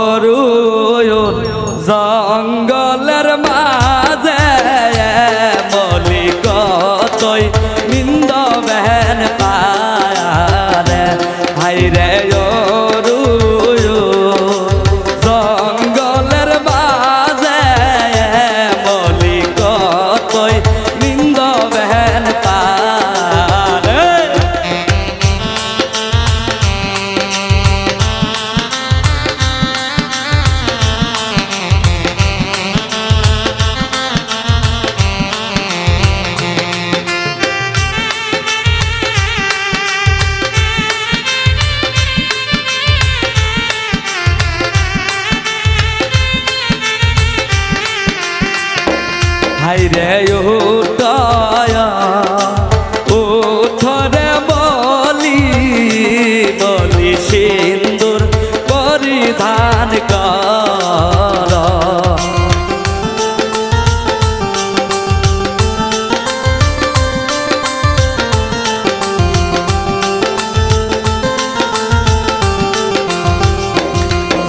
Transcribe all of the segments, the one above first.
অরুয়ন জঙ্গলের মাঝে মলিক তৈ নিন্দ বেহেন হাইরে উঠয়া উঠরে বলি বলি সিন্দুর পরিধান কর।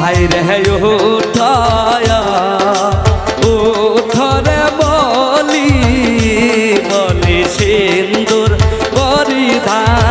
হাইরে উঠয়া পরিধান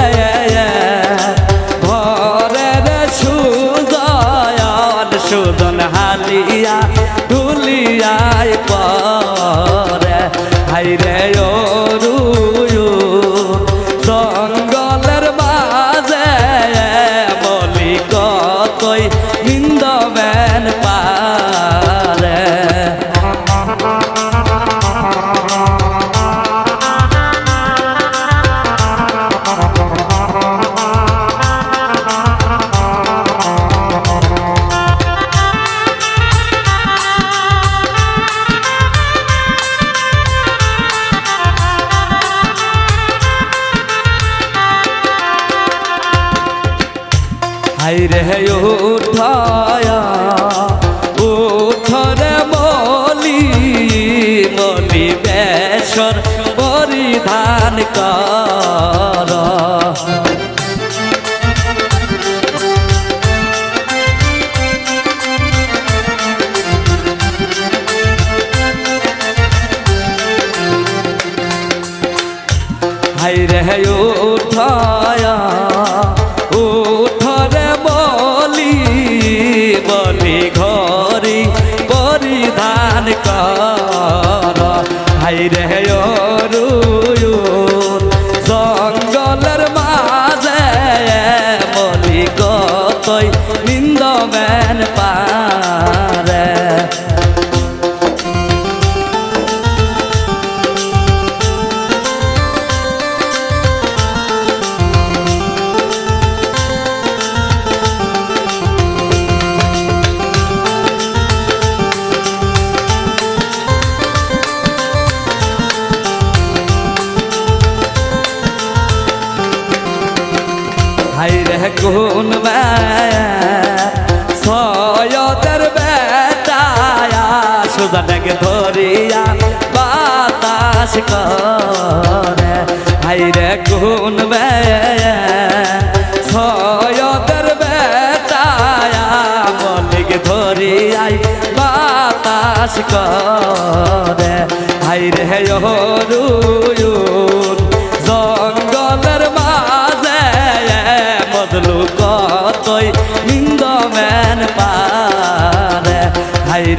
ঢুলিয়াই পরে হাইরে অরুয়ু হাইরে উঠায়া উঠরে বলি বলি বেশর পরিধান কর। হাইরে উঠায়া হাইরে অরুয়ু জঙ্গলের মাঝে বলি কতই নিন্দ মেন পারে কোন সয়দের বেটায়া সুজানকে ধরিয়া বাতাস করে। হাইরে কোন সয়দের বেটায়া মলিক ধরিয়াই বাতাস করে। হাইরে হরুয়ুন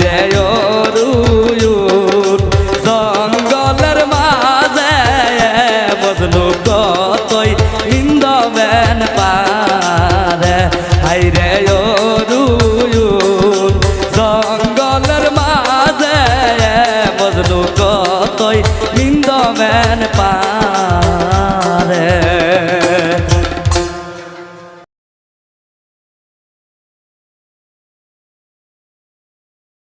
রে রুয়ুর জঙ্গলের মাঝে বজলু কতই ইন্দবেন পারে। হাই রে রুয়ুর জঙ্গলের মাঝে বজলু কতই ইন্দবেন পারে